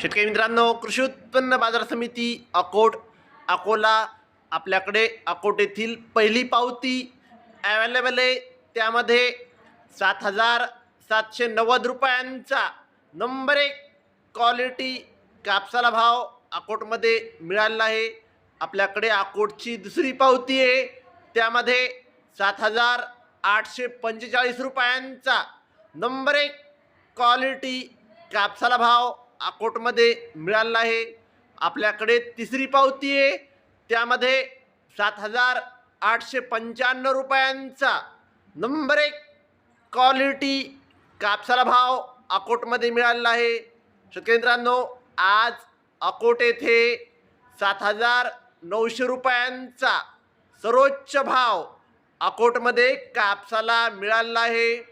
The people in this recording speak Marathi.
शेतकरी मित्रांनो कृषी उत्पन्न बाजार समिती अकोट अकोला आपल्याकडे अकोट येथील पहिली पावती ॲवेलेबल आहे. त्यामध्ये सात हजार सातशे नव्वद रुपयांचा नंबर एक क्वालिटी कापसाला भाव अकोटमध्ये मिळालेला आहे. आपल्याकडे अकोटची दुसरी पावती आहे. त्यामध्ये सात हजार आठशे पंचेचाळीस रुपयांचा नंबर एक क्वालिटी कापसाला भाव अकोटमध्ये मिळालेला आहे. आपल्याकडे तिसरी पावती आहे. त्यामध्ये सात हजार आठशे पंच्याण्णव रुपयांचा नंबर एक क्वालिटी कापसाला भाव अकोटमध्ये मिळालेला आहे. शेतकरी आज अकोट येथे सात हजार नऊशे रुपयांचा सर्वोच्च भाव अकोटमध्ये कापसाला मिळालेला आहे.